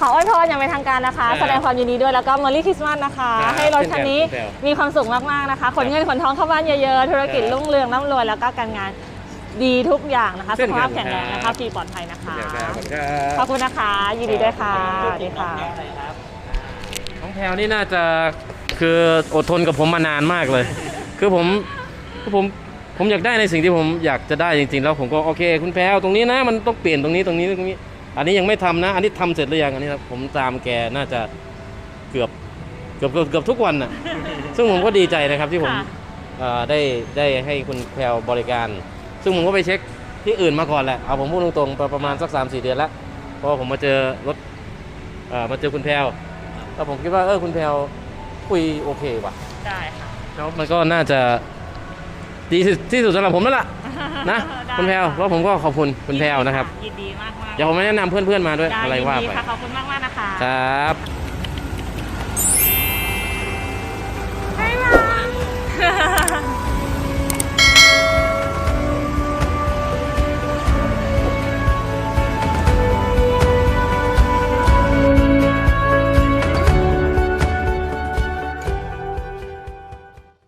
ขออวยพรอย่างเป็นทางการนะคะครับแสดงความยินดีด้วยแล้วก็ Merry Christmas นะคะครับให้รถคันนี้เช่นกันมีความสุขมากๆนะคะ ขนเงินขนทองเข้าบ้านเยอะๆ ธุรกิจครับรุ่งเรืองร่ำรวยแล้วก็การงานดีทุกอย่างนะคะเช่สุนขกันภาพแข็งแรงนะครัคะบฟรีปลอดภัยนะคะเดี๋ยวครับขอบคุณครับขอบคุณนะคะ ยินดีด้วยค่ะสวัสดีค่ะน้องแพลวนี่น่าจะคืออดทนกับผมมานานมากเลย คือผมคือผมผมอยากได้ในสิ่งที่ผมอยากจะได้จริงๆ แล้วผมก็โอเค คุณแพลวตรงนี้นะมันต้องเปลี่ยนตรงนี้ตรงนี้ตรงนี้ อันนี้ยังไม่ทำนะ อันนี้ทำเสร็จหรือยังอันนี้ครับผมตามแกน่าจะเกือบเกือบเกือบเกือบทุกวันน่ะซึ่งผมก็ดีใจนะครับที่ผมค่ะ เอ่อได้ได้ให้คุณแพลวบริการ ซึ่งผมก็ไปเช็คที่อื่นมาก่อนแหละเอาผมพูดตรงๆประมาณสัก3 4 เดือนแล้วเพราะว่าผมมาเจอรถเอ่อมาเจอคุณแพลวแล้วผมคิดว่าเออคุณแพลวคุยโอเคว่ะ ได้ค่ะ แล้วมันก็น่าจะดีที่ที่สุดสำหรับผมนั่นแหละ นะได้คุณแพลวแล้วผมก็ขอบคุณคุณแพลวนะครับยินดีมากๆเดี๋ยวผมแนะนำเพื่อนๆมาด้วยได้อะไรยินว่าดีไปค่ะขอบคุณมากๆนะคะ ครับ